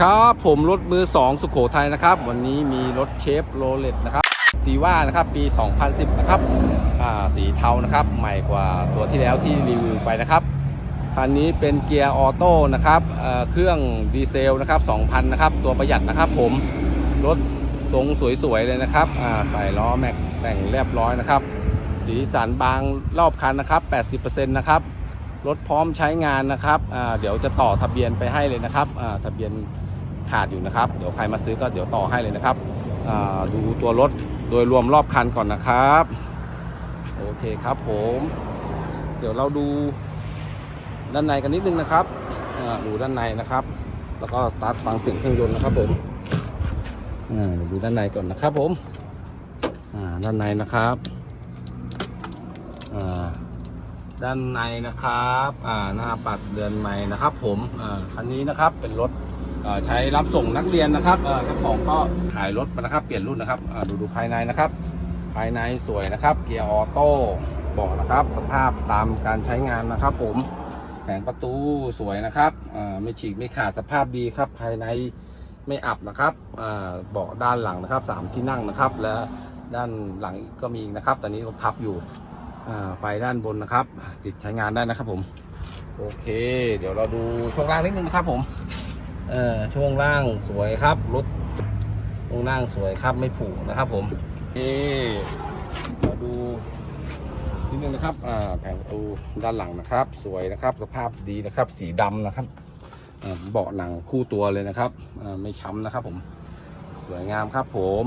ครับผมรถมือ 2 สุโขทัยนะครับ วันนี้มีรถเชฟโรเลตนะครับสีว่านะครับปี 2010 นะครับสีเทานะครับ ใหม่กว่าตัวที่แล้วที่รีวิวไปนะครับคันนี้เป็นเกียร์ออโต้นะครับเครื่องดีเซลนะครับ 2,000 นะครับ ตัวประหยัดนะครับ ผมรถทรงสวยๆเลยนะครับใส่ล้อแม็กแต่งเรียบร้อยนะครับ สีสันบางรอบคันนะครับ 80%นะครับรถพร้อมใช้งานนะครับเดี๋ยวจะต่อทะเบียนไปให้เลยนะครับทะเบียน ขาดอยู่นะครับ เดี๋ยวใครมาซื้อก็เดี๋ยวต่อให้เลยนะครับดูตัวรถโดยรวมรอบคันก่อนนะครับ โอเคครับผม เดี๋ยวเราดูด้านในกันนิดนึงนะครับดูด้านในนะครับ แล้วก็สตาร์ทฟังเสียงเครื่องยนต์นะครับผมดูด้านในก่อนนะครับผมด้านในนะครับด้านในนะครับหน้าปัดเดือนใหม่นะครับ ผมคันนี้นะครับเป็นรถ ใช้รับส่งนักเรียนนะครับเจ้าของก็ขายรถมานะครับเปลี่ยนรุ่นนะครับดูดูภายในนะครับ ภายในสวยนะครับ เกียร์ออโต้เบอกนะครับ สภาพตามการใช้งานนะครับ ผมแผงประตูสวยนะครับอ่าไม่ฉีกไม่ขาดสภาพดีครับ ภายในไม่อับนะครับอ่าเบาะด้านหลังนะครับสามที่นั่งนะครับ และด้านหลังก็มีนะครับ ตอนนี้ก็พับอยู่อ่าไฟด้านบนนะครับ ติดใช้งานได้นะครับผม โอเค เดี๋ยวเราดูช่วงล่างนิดนึงนะครับผม เออช่วงล่างสวยครับรถช่วงล่างสวยครับไม่ผุนะครับ ผมเอเราดูนิดนึงนะครับอ่าแผงประตูด้านหลังนะครับ สวยนะครับ สภาพดีนะครับ สีดำนะครับเบาะหนังคู่ตัวเลยนะครับอไม่ช้ำนะครับ ผม สวยงามครับ ผม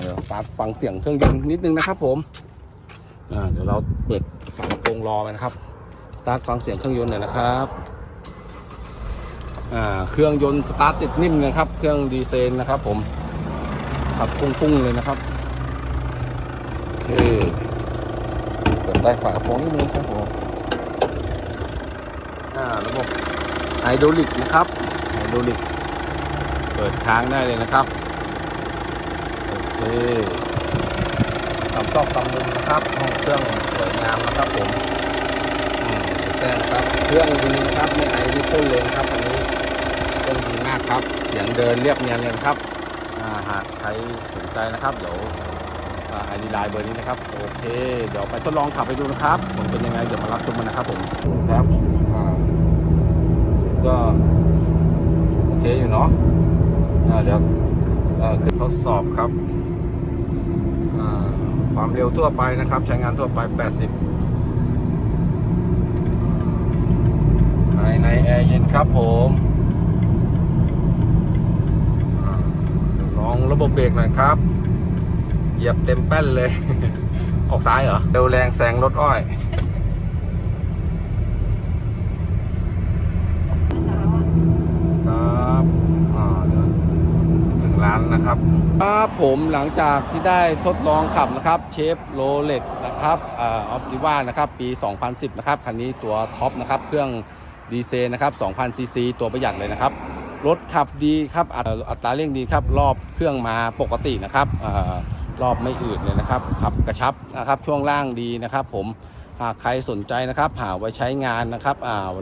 เดี๋ยวฟังฟังเสียงเครื่องยนต์นิดนึงนะครับ ผมเดี๋ยวเราเปิดฝากระโปรงรอไปนะครับตาฟังเสียงเครื่องยนต์หน่อยนะครับ เครื่องยนต์สตาร์ทติดนิ่มนะครับ เครื่องดีเซลนะครับ ผมขับพุ่งๆเลยนะครับโอเคเปิดได้ฝากระโปรงนิดนึงครับผมระบบไฮดรอลิกนะครับไฮดรอลิก เปิดค้างได้เลยนะครับโอเคตำซอกตำมุมนะครับ สียงเดินเรียบเนียนเลยครับอาหากใครสนใจนะครับ เดี๋ยวไอดีไลน์เบอร์นี้นะครับ โอเค เดี๋ยวไปทดลองขับไปดูนะครับ ผมเป็นยังไง เดี๋ยวมารับชมกันนะครับผมครับก็โอเคอยู่เนาะเดี๋ยวขึ้นทดสอบครับ ความเร็วทั่วไปนะครับ ใช้งานทั่วไป 80ภายในแอร์เย็นครับผมอ่าลองระ บบเบรกหน่อยครับ เหยียบเต็มแป้นเลย ออกซ้ายเหรอ เร็วแรงแซงรถอ้อยครับอ่าเดี๋ยวถึงร้านนะครับครับผมหลังจากที่ได้ทดลองขับนะครับเชฟโรเลตนะครับออปติว่านะครับปี 2010 นะครับ คันนี้ตัวท็อปนะครับ เครื่องดีเซลนะครับ 2,000ซีซีตัวประหยัดเลยนะครับ รถขับดีครับอัตอัตราเร่งดีครับ รอบเครื่องมาปกตินะครับอรอบไม่อืดเลยนะครับ ขับกระชับนะครับช่วงล่างดีนะครับ ผมหากใครสนใจนะครับหาไว้ใช้งานนะครับ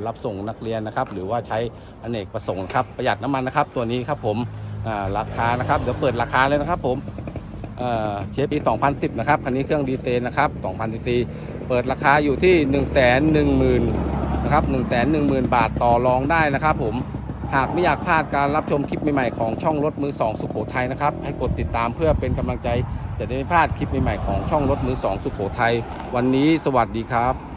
รับส่งนักเรียนนะครับ หรือว่าใช้อเนกประสงค์ครับประหยัดน้ำมันนะครับ ตัวนี้ครับผมราคานะครับเดี๋ยวเปิดราคาเลยนะครับ ผมเอ่อเชฟปี 2010 นะครับคันนี้เครื่องดีเซลนะครับ2,000ซีซีเปิดราคาอยู่ที่ 1 1 0 0 0 0นะครับ1 1 0 0 0 0 บาทต่อรองได้นะครับ ผม หากไม่อยากพลาดการรับชมคลิปใหม่ๆของช่องรถมือ2สุโขทัยนะครับ ให้กดติดตามเพื่อเป็นกำลังใจ จะได้ไม่พลาดคลิปใหม่ๆของช่องรถมือ2สุโขทัยวันนี้สวัสดีครับ